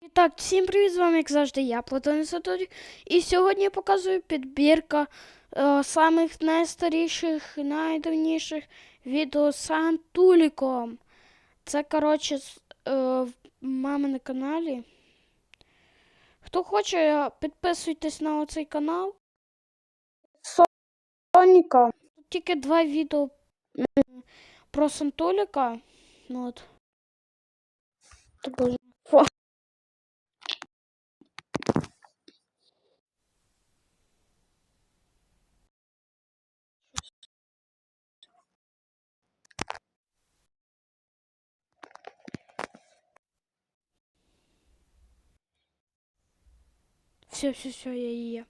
І так, всім привіт, з вами, як завжди, я, Платон Сатурій. І сьогодні я показую підбірка е, самих найстаріших, найдавніших відео з Антуліком. Це, коротше, е, в мами на каналі. Хто хоче, підписуйтесь на оцей канал. Соніка. Тут тільки два відео про Сантуліка. Ну, от. Все, все, все, я є.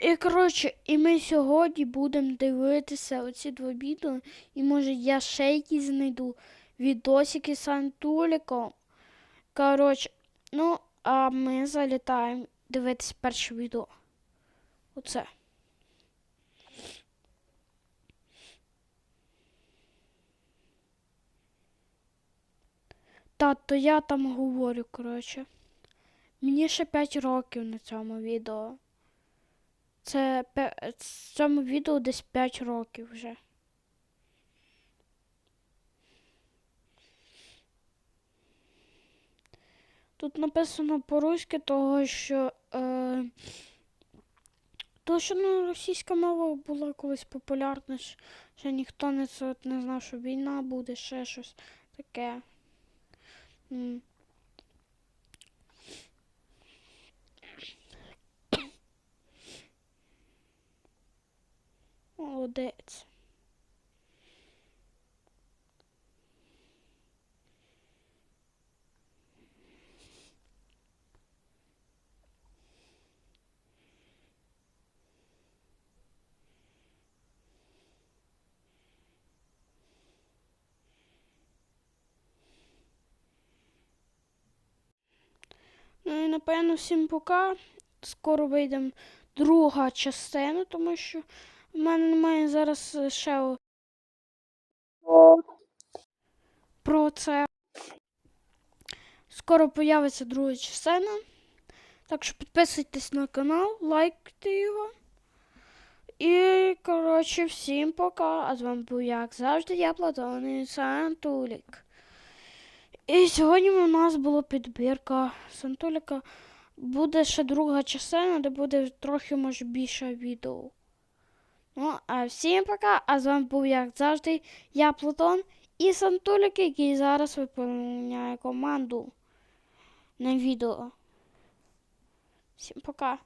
І коротше, і ми сьогодні будемо дивитися оці два відео. І може я ще якісь знайду відосики з Антуліком. Коротше, ну, а ми залітаємо дивитися перше відео. Оце. Та, то я там говорю, коротше. Мені ще 5 років на цьому відео. Це цьому відео десь 5 років вже. Тут написано по-руськи, того що. Е, того, що ну, російська мова була колись популярна, ще, ніхто не, не знав, що війна буде, ще щось таке. Молодець. Ну і напевно всім пока. Скоро вийде друга частина, тому що в мене немає зараз е, ще про це. Скоро появиться друга частина. Так що підписуйтесь на канал, лайкайте його. І, коротше, всім пока. А з вами був, як завжди, я Платон і Сантулік. І сьогодні у нас була підбірка Сантуліка. Буде ще друга частина, де буде трохи може більше відео. Ну, а всім пока. А з вами був, як завжди, я Платон і Сантулік, який зараз виповняє команду на відео. Всім пока.